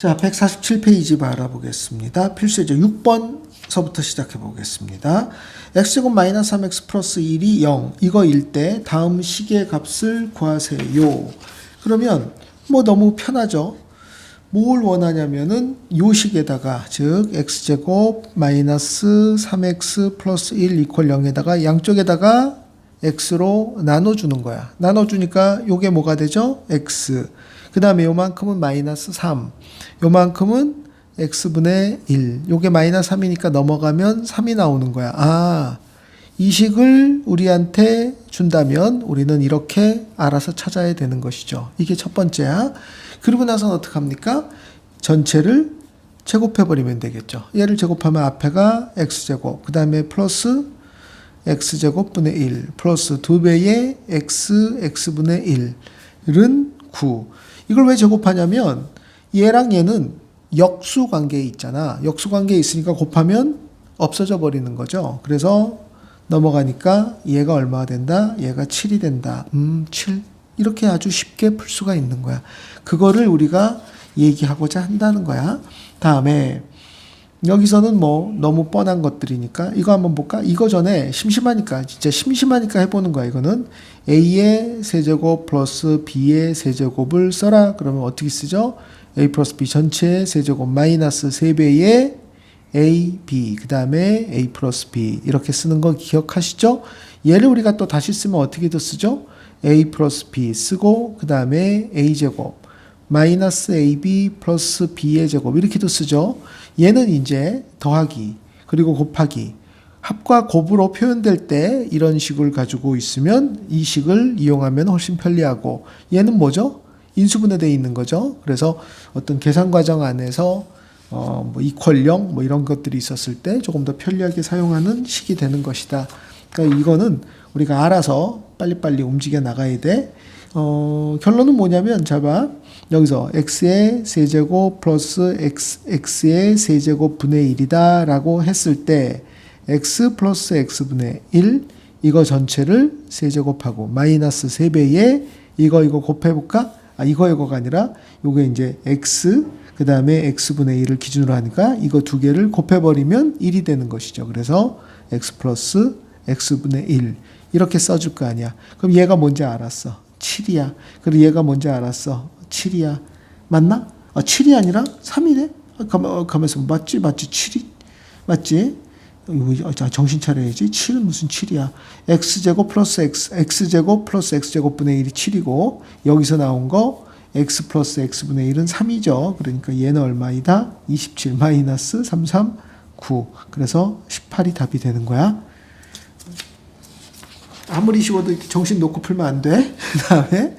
자, 147페이지 바라보겠습니다. 필수예제 6번서부터 시작해 보겠습니다. x제곱 마이너스 3x 플러스 1이 0 이거일 때 다음 식의 값을 구하세요. 그러면 뭐 너무 편하죠. 뭘 원하냐면은 요 식에다가 즉 x제곱 마이너스 3x 플러스 1 이퀄 0에다가 양쪽에다가 x로 나눠주는 거야. 나눠주니까 요게 뭐가 되죠? x. 그 다음에 요만큼은 마이너스 3. 요만큼은 x분의 1. 요게 마이너스 3이니까 넘어가면 3이 나오는 거야. 아, 이 식을 우리한테 준다면 우리는 이렇게 알아서 찾아야 되는 것이죠. 이게 첫 번째야. 그리고 나서는 어떡합니까? 전체를 제곱해버리면 되겠죠. 얘를 제곱하면 앞에가 x제곱, 그 다음에 플러스 x제곱분의 1, 플러스 2배의 x, x분의 1은 9. 이걸 왜 제곱하냐면 얘랑 얘는 역수 관계에 있잖아. 역수 관계에 있으니까 곱하면 없어져 버리는 거죠. 그래서 넘어가니까 얘가 얼마가 된다? 얘가 7이 된다. 음, 7. 이렇게 아주 쉽게 풀 수가 있는 거야. 그거를 우리가 얘기하고자 한다는 거야. 다음에 여기서는 뭐 너무 뻔한 것들이니까 이거 한번 볼까? 이거 전에 심심하니까 진짜 심심하니까 해보는 거야. 이거는 a의 세제곱 플러스 b의 세제곱을 써라. 그러면 어떻게 쓰죠? a 플러스 b 전체의 세제곱 마이너스 3배의 a, b 그 다음에 a 플러스 b 이렇게 쓰는 거 기억하시죠? 얘를 우리가 또 다시 쓰면 어떻게 더 쓰죠? a 플러스 b 쓰고 그 다음에 a 제곱 마이너스 ab 플러스 b의 제곱 이렇게도 쓰죠. 얘는 이제 더하기 그리고 곱하기 합과 곱으로 표현될 때 이런 식을 가지고 있으면 이 식을 이용하면 훨씬 편리하고 얘는 뭐죠? 인수분해 되어 있는 거죠. 그래서 어떤 계산 과정 안에서 어, 뭐 이퀄형 뭐 이런 것들이 있었을 때 조금 더 편리하게 사용하는 식이 되는 것이다. 그러니까 이거는 우리가 알아서 빨리빨리 움직여 나가야 돼. 어, 결론은 뭐냐면 잡아 여기서 x의 세제곱 플러스 x, x의 세제곱 분의 1이다 라고 했을 때 x 플러스 x분의 1 이거 전체를 세제곱하고 마이너스 3배에 이거 이거 곱해볼까? 아 이거 이거가 아니라 요게 이제 x 그 다음에 x분의 1을 기준으로 하니까 이거 두 개를 곱해버리면 1이 되는 것이죠. 그래서 x 플러스 x분의 1 이렇게 써줄 거 아니야. 그럼 얘가 뭔지 알았어. 7이야. 그리고 얘가 뭔지 알았어. 7이야. 맞나? 아, 7이 아니라 3이네? 아, 가만, 가만있어. 맞지? 맞지? 7이? 맞지? 자, 정신 차려야지. 7은 무슨 7이야. x제곱 플러스 x, x제곱 플러스 x제곱분의 1이 7이고, 여기서 나온 거, x 플러스 x분의 1은 3이죠. 그러니까 얘는 얼마이다? 27 마이너스 33, 9. 그래서 18이 답이 되는 거야. 아무리 쉬워도 이렇게 정신 놓고 풀면 안 돼. 그 다음에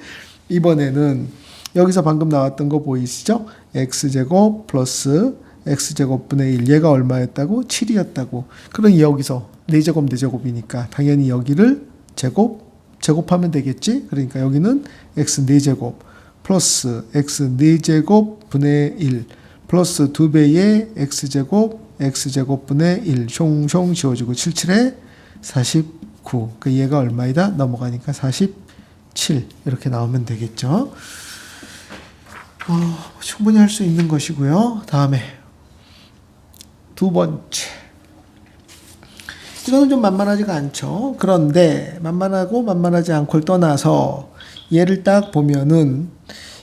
이번에는 여기서 방금 나왔던 거 보이시죠? x제곱 플러스 x제곱분의 1 얘가 얼마였다고? 7이었다고. 그럼 여기서 4제곱 4제곱이니까 당연히 여기를 제곱 제곱하면 되겠지? 그러니까 여기는 x 4제곱 플러스 x 4제곱 분의 1 플러스 2배의 x제곱 x제곱분의 1 숑숑 지워지고 77에 40 9. 그 얘가 얼마이다? 넘어가니까 47. 이렇게 나오면 되겠죠. 어, 충분히 할 수 있는 것이고요. 다음에 두 번째. 이거는 좀 만만하지가 않죠. 그런데 만만하고 만만하지 않고를 떠나서 얘를 딱 보면은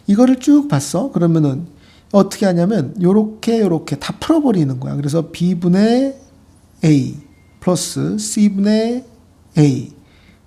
이거를 쭉 봤어. 그러면은 어떻게 하냐면 요렇게 요렇게 다 풀어버리는 거야. 그래서 b분의 a 플러스 c분의 a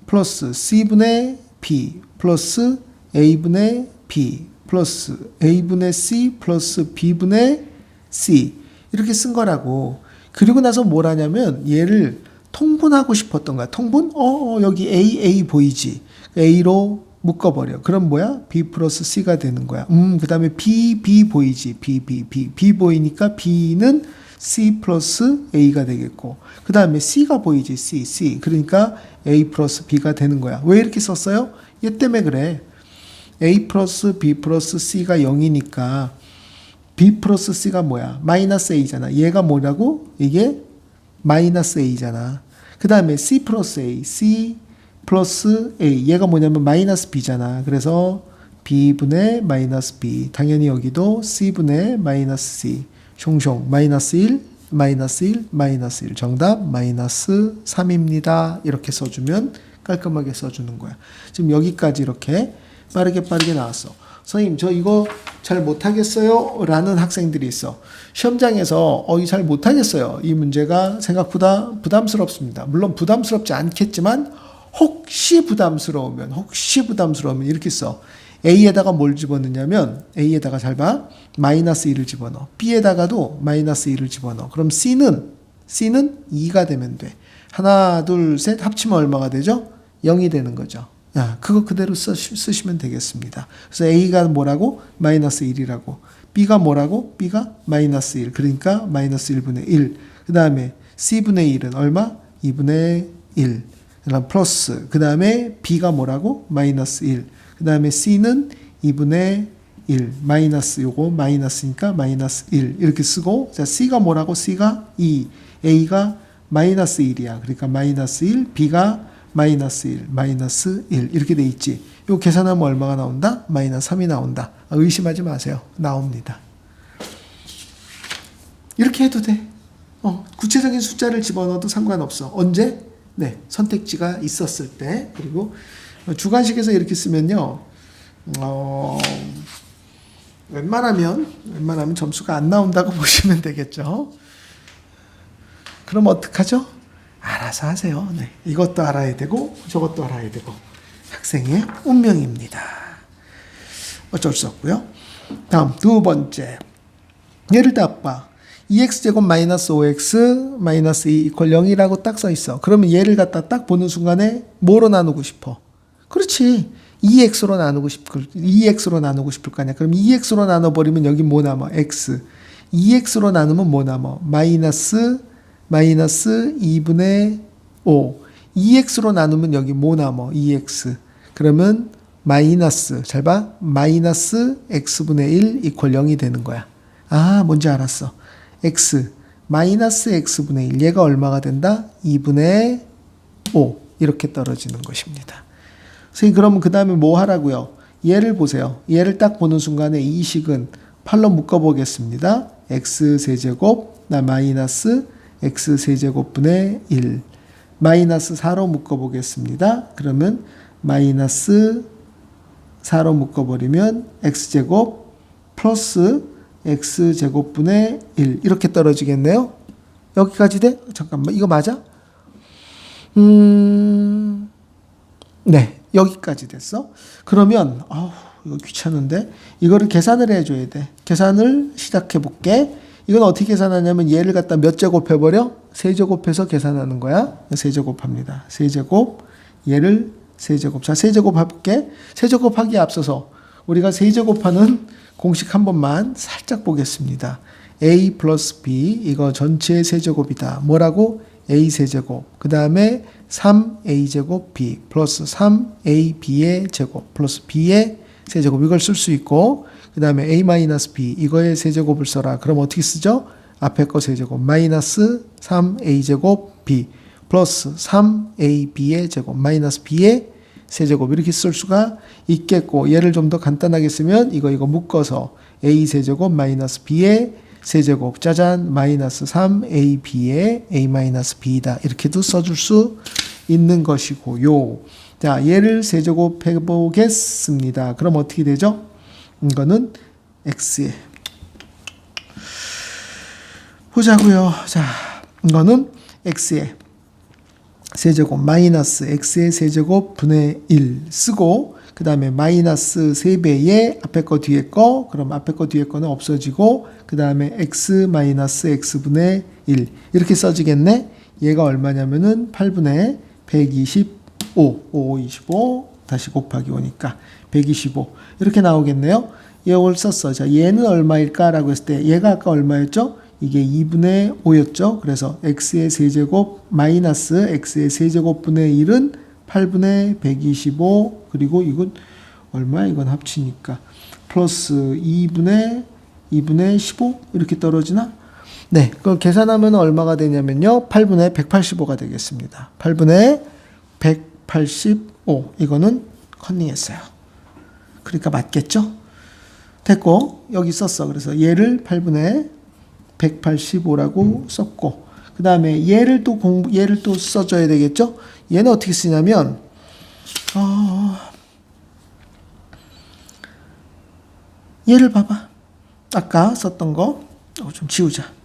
플러스 c분의 b 플러스 a분의 b 플러스 a분의 c 플러스 b분의 c 이렇게 쓴 거라고. 그리고 나서 뭘 하냐면 얘를 통분하고 싶었던 거야. 통분? 어, 어 여기 a a 보이지? a로 묶어버려. 그럼 뭐야? b 플러스 c가 되는 거야. 음, 그 다음에 b b 보이지? b b b b 보이니까 b는 C 플러스 A가 되겠고 그 다음에 C가 보이지 C C 그러니까 A 플러스 B가 되는 거야 왜 이렇게 썼어요? 얘 때문에 그래 A 플러스 B 플러스 C가 0이니까 B 플러스 C가 뭐야? 마이너스 A잖아 얘가 뭐라고? 이게 마이너스 A잖아 그 다음에 C 플러스 A C 플러스 A 얘가 뭐냐면 마이너스 B잖아 그래서 b분의 마이너스 b. 당연히 여기도 c분의 마이너스 c. 숑숑 마이너스 1, 마이너스 1, 마이너스 1. 정답 마이너스 3입니다. 이렇게 써주면 깔끔하게 써주는 거야. 지금 여기까지 이렇게 빠르게 빠르게 나왔어. 선생님 저 이거 잘 못하겠어요 라는 학생들이 있어 시험장에서 어, 이 잘 못하겠어요 이 문제가 생각보다 부담스럽습니다 물론 부담스럽지 않겠지만 혹시 부담스러우면 혹시 부담스러우면 이렇게 써 A에다가 뭘 집어넣냐면 A에다가 잘 봐 마이너스 1을 집어넣어 B에다가도 마이너스 1을 집어넣어 그럼 C는 C는 2가 되면 돼 하나 둘 셋 합치면 얼마가 되죠? 0이 되는 거죠 야, 그거 그대로 쓰, 쓰시면 되겠습니다. 그래서 A가 뭐라고? 마이너스 1이라고. B가 뭐라고? B가 마이너스 1. 그러니까 마이너스 1분의 1. 그 다음에 C분의 1은 얼마? 2분의 1. 그 다음 플러스. 그 다음에 B가 뭐라고? 마이너스 1. 그 다음에 C는 2분의 1. 마이너스 요거 마이너스니까 마이너스 1. 이렇게 쓰고 자 C가 뭐라고? C가 2. A가 마이너스 1이야. 그러니까 마이너스 1. B가 마이너스 1, 마이너스 1 이렇게 돼 있지. 요 계산하면 얼마가 나온다? 마이너스 3이 나온다. 아, 의심하지 마세요. 나옵니다. 이렇게 해도 돼. 어, 구체적인 숫자를 집어넣어도 상관없어. 언제? 네, 선택지가 있었을 때. 그리고 주관식에서 이렇게 쓰면요. 어, 웬만하면 웬만하면 점수가 안 나온다고 보시면 되겠죠. 그럼 어떡하죠? 알아서 하세요. 네. 이것도 알아야 되고 저것도 알아야 되고 학생의 운명입니다. 어쩔 수 없고요. 다음 두 번째 예를 들어 아빠 2x제곱 마이너스 5x 마이너스 2 이퀄 0이라고 딱 써 있어. 그러면 얘를 갖다 딱 보는 순간에 뭐로 나누고 싶어? 그렇지. 2x로 나누고 싶을 2x로 나누고 싶을 거 아니야. 그럼 2x로 나눠 버리면 여기 뭐 남아? x. 2x로 나누면 뭐 남아? 마이너스 마이너스 2분의 5. 2x로 나누면 여기 뭐 남어? 2x. 그러면 마이너스, 잘 봐. 마이너스 x분의 1 이퀄 0이 되는 거야. 아, 뭔지 알았어. x, 마이너스 x분의 1. 얘가 얼마가 된다? 2분의 5. 이렇게 떨어지는 것입니다. 선생님, 그러면 그 다음에 뭐 하라고요? 얘를 보세요. 얘를 딱 보는 순간에 이 식은 8로 묶어보겠습니다. x 세제곱, 나 마이너스 x 세제곱분의 1 마이너스 4로 묶어보겠습니다. 그러면 마이너스 4로 묶어버리면 x제곱 플러스 x제곱분의 1 이렇게 떨어지겠네요. 여기까지 돼? 잠깐만 이거 맞아? 음... 네 여기까지 됐어. 그러면 아우 이거 귀찮은데 이거를 계산을 해줘야 돼. 계산을 시작해 볼게. 이건 어떻게 계산하냐면 얘를 갖다 몇 제곱 해 버려? 세 제곱해서 계산하는 거야. 세 제곱합니다. 세 제곱 얘를 세 제곱. 자 세 제곱 해볼게. 세 제곱하기에 앞서서 우리가 세 제곱하는 공식 한 번만 살짝 보겠습니다. a 플러스 b 이거 전체의 세제곱이다. 뭐라고? a 세제곱. 그 다음에 3a 제곱 b 플러스 3ab의 제곱 플러스 b의 세제곱 이걸 쓸 수 있고 그 다음에 a-b 이거의 세제곱을 써라. 그럼 어떻게 쓰죠? 앞에 거 세제곱 마이너스 3a제곱 b 플러스 3ab의 제곱 마이너스 b의 세제곱 이렇게 쓸 수가 있겠고 얘를 좀 더 간단하게 쓰면 이거 이거 묶어서 a 세제곱 마이너스 b의 세제곱 짜잔 마이너스 3ab의 a 마이너스 b다 이렇게도 써줄 수 있는 것이고요. 자 얘를 세제곱해 보겠습니다. 그럼 어떻게 되죠? 이거는 x에 보자고요. 자, 이거는 x의 세제곱 마이너스 x의 세제곱 분의 1 쓰고 그 다음에 마이너스 3배의 앞에 거 뒤에 거 그럼 앞에 거 뒤에 거는 없어지고 그 다음에 x 마이너스 x분의 1 이렇게 써지겠네. 얘가 얼마냐면은 8분의 125 5 25 다시 곱하기 오니까 125 이렇게 나오겠네요. 이걸 썼어. 자, 얘는 얼마일까라고 했을 때 얘가 아까 얼마였죠? 이게 2분의 5였죠. 그래서 x의 세제곱 마이너스 x의 세제곱분의 1은 8분의 125 그리고 이건 얼마 이건 합치니까 플러스 2분의 2분의 15 이렇게 떨어지나? 네, 그걸 계산하면 얼마가 되냐면요. 8분의 185가 되겠습니다. 8분의 185 이거는 컨닝했어요. 그러니까 맞겠죠? 됐고 여기 썼어. 그래서 얘를 8분의 185라고 썼고 그 다음에 얘를 또 공부 얘를 또 써줘야 되겠죠? 얘는 어떻게 쓰냐면 어, 얘를 봐봐. 아까 썼던 거 어, 좀 지우자.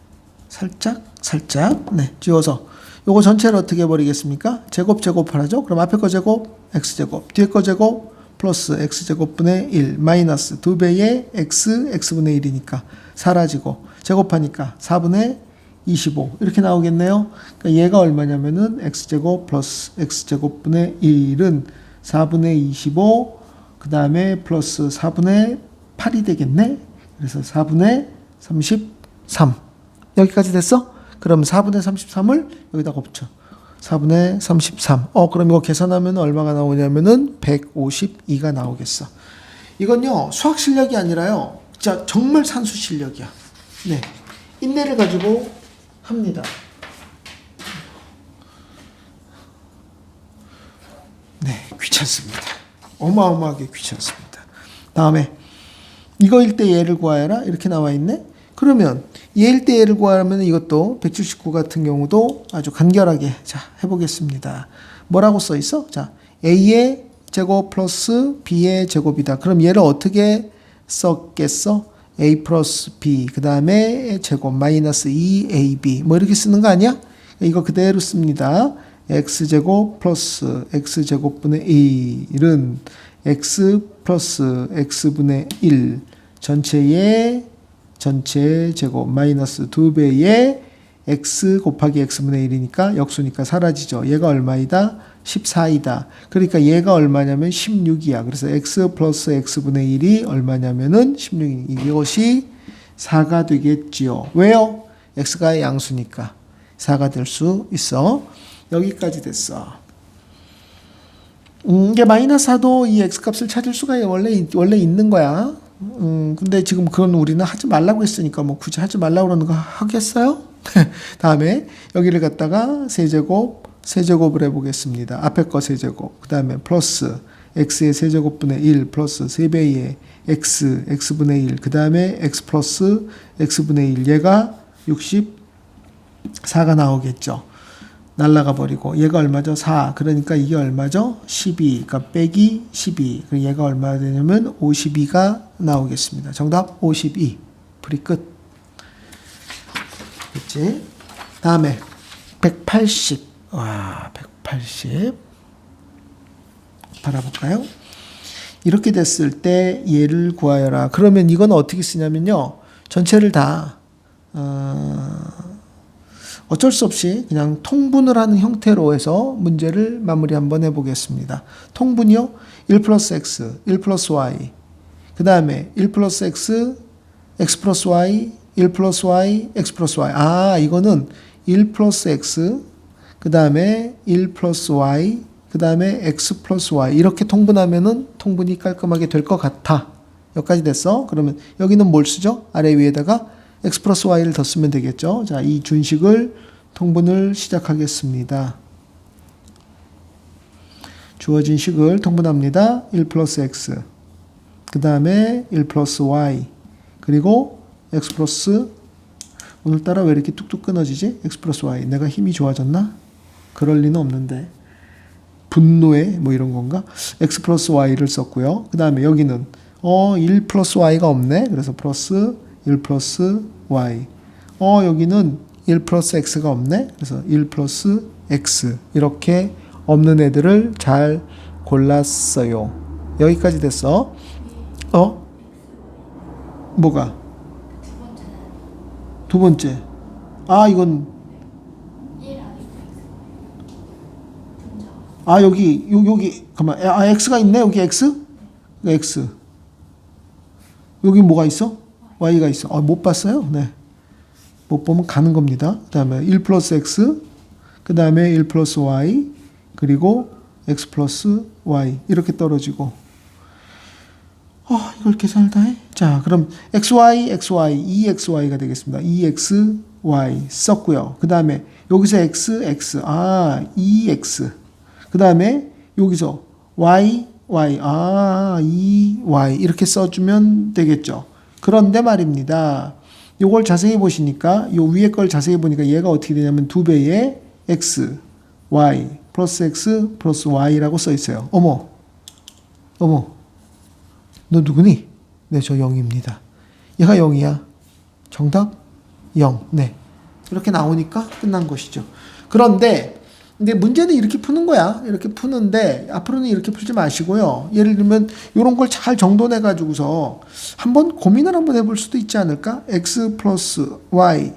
살짝 살짝 네 지워서 요거 전체를 어떻게 해버리겠습니까? 제곱 제곱하라죠. 그럼 앞에 거 제곱 x 제곱 뒤에 거 제곱 플러스 x 제곱분의 1 마이너스 두 배의 x x분의 1이니까 사라지고 제곱하니까 4분의 25 이렇게 나오겠네요. 그러니까 얘가 얼마냐면은 x 제곱 플러스 x 제곱분의 1은 4분의 25 그 다음에 플러스 4분의 8이 되겠네. 그래서 4분의 33 여기까지 됐어? 그럼 4분의 33을 여기다 곱쳐. 4분의 33. 어, 그럼 이거 계산하면 얼마가 나오냐면은 152가 나오겠어. 이건요, 수학 실력이 아니라요, 진짜 정말 산수 실력이야. 네. 인내를 가지고 합니다. 네, 귀찮습니다. 어마어마하게 귀찮습니다. 다음에 이거일 때 얘를 구하여라 이렇게 나와 있네. 그러면 얘일 때 얘를 구하면 이것도 179 같은 경우도 아주 간결하게 자 해보겠습니다. 뭐라고 써 있어? 자 a의 제곱 플러스 b의 제곱이다. 그럼 얘를 어떻게 썼겠어? a 플러스 b 그 다음에 제곱 마이너스 2ab 뭐 이렇게 쓰는 거 아니야? 이거 그대로 씁니다. x 제곱 플러스 x 제곱분의 1은 x 플러스 x분의 1 전체의 전체 제곱 마이너스 2배의 x 곱하기 x분의 1이니까 역수니까 사라지죠. 얘가 얼마이다? 14이다. 그러니까 얘가 얼마냐면 16이야. 그래서 x 플러스 x분의 1이 얼마냐면은 16이 이것이 4가 되겠지요. 왜요? x가 양수니까 4가 될 수 있어. 여기까지 됐어. 음, 이게 마이너스 4도 이 x 값을 찾을 수가 원래 원래 있는 거야. 음, 근데 지금 그건 우리는 하지 말라고 했으니까 뭐 굳이 하지 말라고 그러는 거 하겠어요? 다음에 여기를 갖다가 세제곱 세제곱을 해보겠습니다. 앞에 거 세제곱 그 다음에 플러스 x의 세제곱분의 1 플러스 3배의 x x분의 1 그 다음에 x 플러스 x분의 1 얘가 64가 나오겠죠. 날라가 버리고 얘가 얼마죠? 4. 그러니까 이게 얼마죠? 12. 그러니까 빼기 12. 그럼 얘가 얼마 되냐면 52가 나오겠습니다. 정답 52. 불이 끝. 됐지? 다음에 180. 와, 180. 바라볼까요? 이렇게 됐을 때 얘를 구하여라. 그러면 이건 어떻게 쓰냐면요. 전체를 다 어, 어쩔 수 없이 그냥 통분을 하는 형태로 해서 문제를 마무리 한번 해보겠습니다. 통분이요. 1 플러스 x, 1 플러스 y. 그 다음에 1 플러스 x, x 플러스 y, 1 플러스 y, x 플러스 y. 아, 이거는 1 플러스 x, 그 다음에 1 플러스 y, 그 다음에 x 플러스 y. 이렇게 통분하면은 통분이 깔끔하게 될 것 같아. 여기까지 됐어. 그러면 여기는 뭘 쓰죠? 아래 위에다가 x 플러스 y를 더 쓰면 되겠죠. 자, 이 준식을 통분을 시작하겠습니다. 주어진 식을 통분합니다. 1 플러스 x. 그 다음에 1 플러스 y. 그리고 x 플러스 오늘따라 왜 이렇게 뚝뚝 끊어지지? x 플러스 y. 내가 힘이 좋아졌나? 그럴 리는 없는데. 분노에 뭐 이런 건가? x 플러스 y를 썼고요. 그 다음에 여기는 어, 1 플러스 y가 없네. 그래서 플러스 1 플러스 y. 어, 여기는 1 플러스 x가 없네. 그래서 1 플러스 x. 이렇게 없는 애들을 잘 골랐어요. 여기까지 됐어. 어? 뭐가? 두 번째. 아, 이건 아, 여기 요, 여기 잠깐만. 아, x가 있네. 여기 x. x. 여기 뭐가 있어? Y가 있어. 아, 못 봤어요? 네. 못 보면 가는 겁니다. 그 다음에 1 플러스 x, 그 다음에 1 플러스 y, 그리고 x 플러스 y. 이렇게 떨어지고. 아, 이걸 계산을 다 해? 자, 그럼 xy, xy, 2xy가 되겠습니다. 2xy 썼고요. 그 다음에 여기서 x, x. 아, 2x. 그 다음에 여기서 y, y 아, 2y 이렇게 써주면 되겠죠. 그런데 말입니다. 요걸 자세히 보시니까 요 위에 걸 자세히 보니까 얘가 어떻게 되냐면 두 배의 x, y 플러스 x 플러스 y라고 써 있어요. 어머, 어머, 너 누구니? 네, 저 0입니다. 얘가 0이야. 정답 0. 네. 이렇게 나오니까 끝난 것이죠. 그런데 근데 문제는 이렇게 푸는 거야. 이렇게 푸는데 앞으로는 이렇게 풀지 마시고요. 예를 들면 이런 걸 잘 정돈해 가지고서 한번 고민을 한번 해볼 수도 있지 않을까? x 플러스 y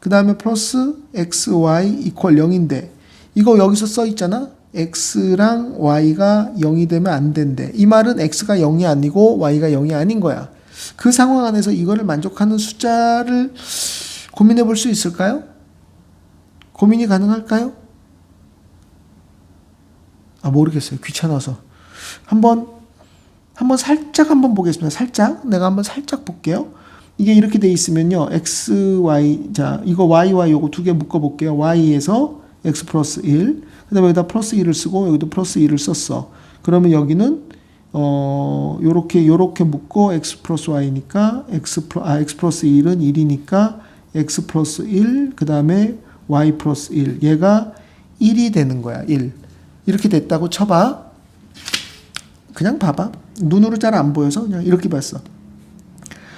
그 다음에 플러스 xy 이퀄 0인데 이거 여기서 써 있잖아. x랑 y가 0이 되면 안 된대. 이 말은 x가 0이 아니고 y가 0이 아닌 거야. 그 상황 안에서 이거를 만족하는 숫자를 고민해 볼 수 있을까요? 고민이 가능할까요? 아 모르겠어요. 귀찮아서. 한번 한번 살짝 한번 보겠습니다. 살짝 내가 한번 살짝 볼게요. 이게 이렇게 돼 있으면요. x, y 자 이거 y와 요거 두 개 묶어 볼게요. y에서 x 플러스 1. 그 다음에 여기다 플러스 1을 쓰고 여기도 플러스 1을 썼어. 그러면 여기는 어 요렇게 요렇게 묶고 x 플러스 y니까 x 플러 아 x 플러스 1은 1이니까 x 플러스 1 그 다음에 y 플러스 1 얘가 1이 되는 거야. 1. 이렇게 됐다고 쳐봐. 그냥 봐봐. 눈으로 잘 안 보여서 그냥 이렇게 봤어.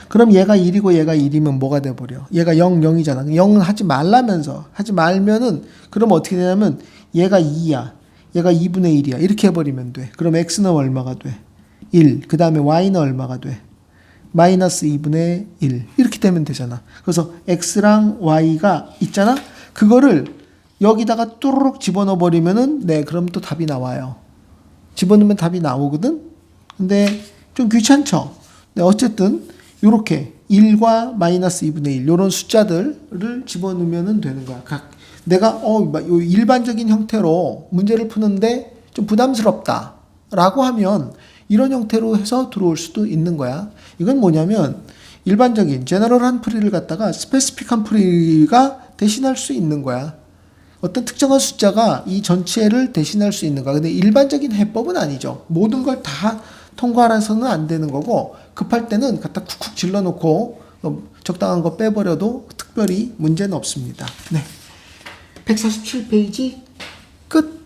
그럼 얘가 1이고 얘가 1이면 뭐가 돼버려? 얘가 0, 0이잖아. 0 하지 말라면서. 하지 말면은, 그럼 어떻게 되냐면, 얘가 2야. 얘가 2분의 1이야. 이렇게 해버리면 돼. 그럼 x는 얼마가 돼? 1. 그 다음에 y는 얼마가 돼? 마이너스 2분의 1. 이렇게 되면 되잖아. 그래서 x랑 y가 있잖아? 그거를 여기다가 뚜루룩 집어넣어 버리면은, 네, 그럼 또 답이 나와요. 집어넣으면 답이 나오거든? 근데 좀 귀찮죠? 네, 어쨌든, 요렇게 1과 마이너스 2분의 1, 요런 숫자들을 집어넣으면 되는 거야. 각, 내가, 어, 일반적인 형태로 문제를 푸는데 좀 부담스럽다. 라고 하면 이런 형태로 해서 들어올 수도 있는 거야. 이건 뭐냐면 일반적인 제너럴한 풀이를 갖다가 스페시픽한 풀이가 대신할 수 있는 거야. 어떤 특정한 숫자가 이 전체를 대신할 수 있는 거야. 근데 일반적인 해법은 아니죠. 모든 걸 다 통과해서는 안 되는 거고 급할 때는 갖다 쿡쿡 질러놓고 어, 적당한 거 빼버려도 특별히 문제는 없습니다. 네. 147페이지 끝.